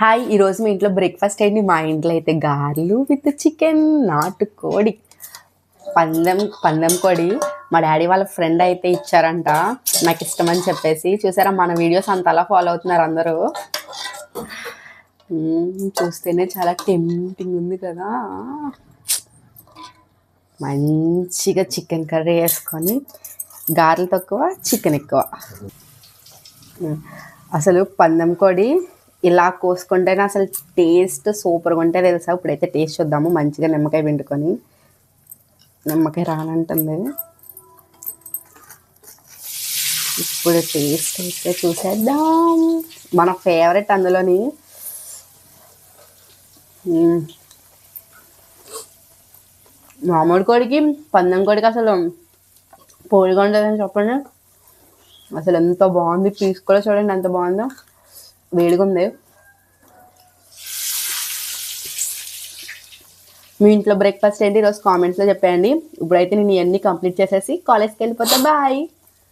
Hi ఈరోజు మీ ఇంట్లో breakfast అయింది మా ఇంట్లో అయితే గారెలు విత్ చికెన్ నాటుకోడి. పందెం పందెం కోడి మా డాడీ వాళ్ళ ఫ్రెండ్ అయితే ఇచ్చారంట. నాకు ఇష్టం అని చెప్పేసి. చూసారా మన వీడియోస్ అంతలా ఫాలో అవుతున్నారు అందరూ. చూస్తేనే చాలా టెంప్టింగ్ ఉంది కదా. మంచిగా చికెన్ కర్రీ వేసుకొని గారెలు తక్కువ చికెన్ ఎక్కువ. అసలు పందెం కోడి ఇలా కోసుకుంటేనే అసలు టేస్ట్ సూపర్గా ఉంటే తెలుసా? ఇప్పుడైతే టేస్ట్ చూద్దాము. మంచిగా నిమ్మకాయ పిండుకొని నిమ్మకాయ రానంటుంది. ఇప్పుడు టేస్ట్ అయితే చూసేద్దాం. మన ఫేవరెట్ అందులోని మామూలు కోడికి పందెం కోడికి అసలు పోలిగా ఉండదని చెప్పండి. అసలు ఎంత బాగుంది పీస్ కూడా చూడండి ఎంత బాగుందో. వేడిగా ఉంది మీ ఇంట్లో బ్రేక్ఫాస్ట్ ఏంటి? ఈరోజు కామెంట్స్లో చెప్పేయండి. ఇప్పుడైతే నేను ఇవన్నీ కంప్లీట్ చేసేసి కాలేజ్కి వెళ్ళిపోతా. బాయ్